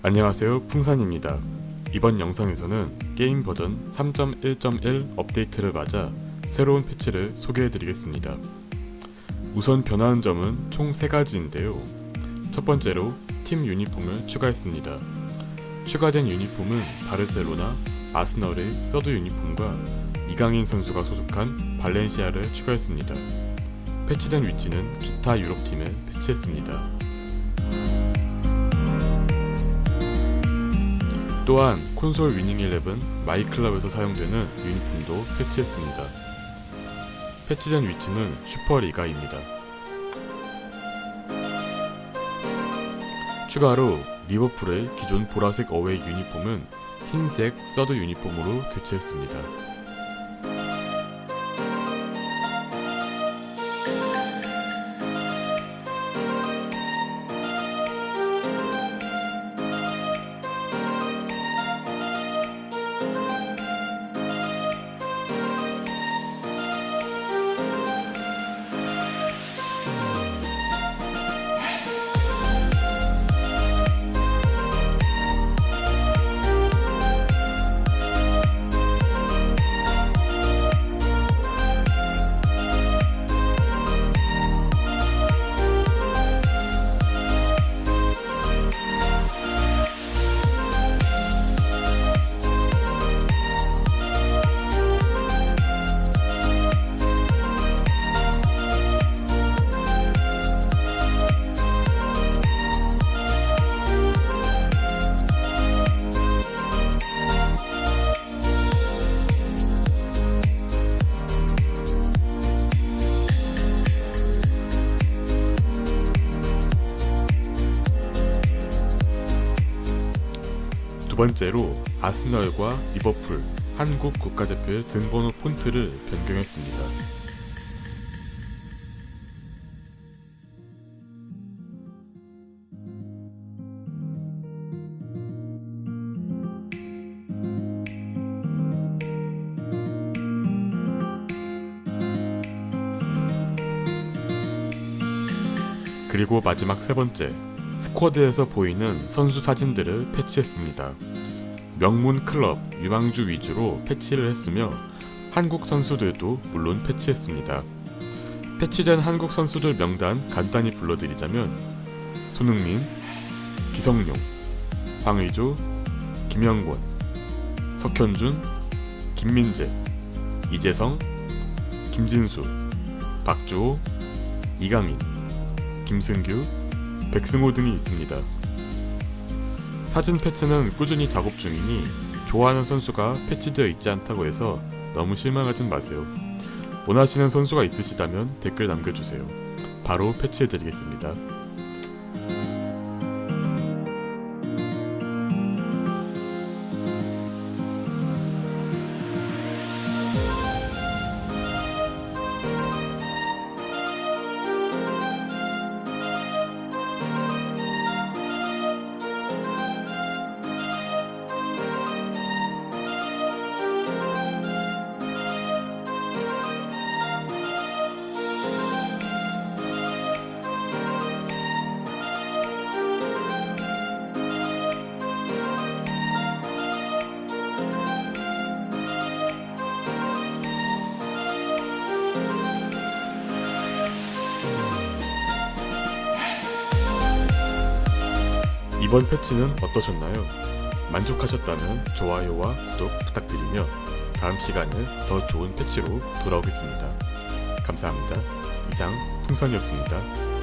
안녕하세요 풍산입니다. 이번 영상에서는 게임 버전 3.1.1 업데이트를 맞아 새로운 패치를 소개해드리겠습니다. 우선 변화한 점은 총 3가지인데요. 첫 번째로 팀 유니폼을 추가했습니다. 추가된 유니폼은 바르셀로나, 아스널의 서드 유니폼과 이강인 선수가 소속한 발렌시아를 추가했습니다. 패치된 위치는 기타 유럽팀에 배치했습니다. 또한 콘솔 위닝 11 마이클럽에서 사용되는 유니폼도 패치했습니다. 패치된 위치는 슈퍼리가입니다. 추가로 리버풀의 기존 보라색 어웨이 유니폼은 흰색 서드 유니폼으로 교체했습니다. 번째로 아스널과 리버풀, 한국 국가대표의 등번호 폰트를 변경했습니다. 그리고 마지막 세 번째, 스쿼드에서 보이는 선수 사진들을 패치했습니다. 명문 클럽 유망주 위주로 패치를 했으며 한국 선수들도 물론 패치했습니다. 패치된 한국 선수들 명단 간단히 불러드리자면 손흥민, 기성용, 황의조, 김영권, 석현준, 김민재, 이재성, 김진수, 박주호, 이강인, 김승규, 백승호 등이 있습니다. 사진 패치는 꾸준히 작업 중이니 좋아하는 선수가 패치되어 있지 않다고 해서 너무 실망하진 마세요. 원하시는 선수가 있으시다면 댓글 남겨주세요. 바로 패치해드리겠습니다. 이번 패치는 어떠셨나요? 만족하셨다면 좋아요와 구독 부탁드리며 다음 시간에 더 좋은 패치로 돌아오겠습니다. 감사합니다. 이상 풍선이었습니다.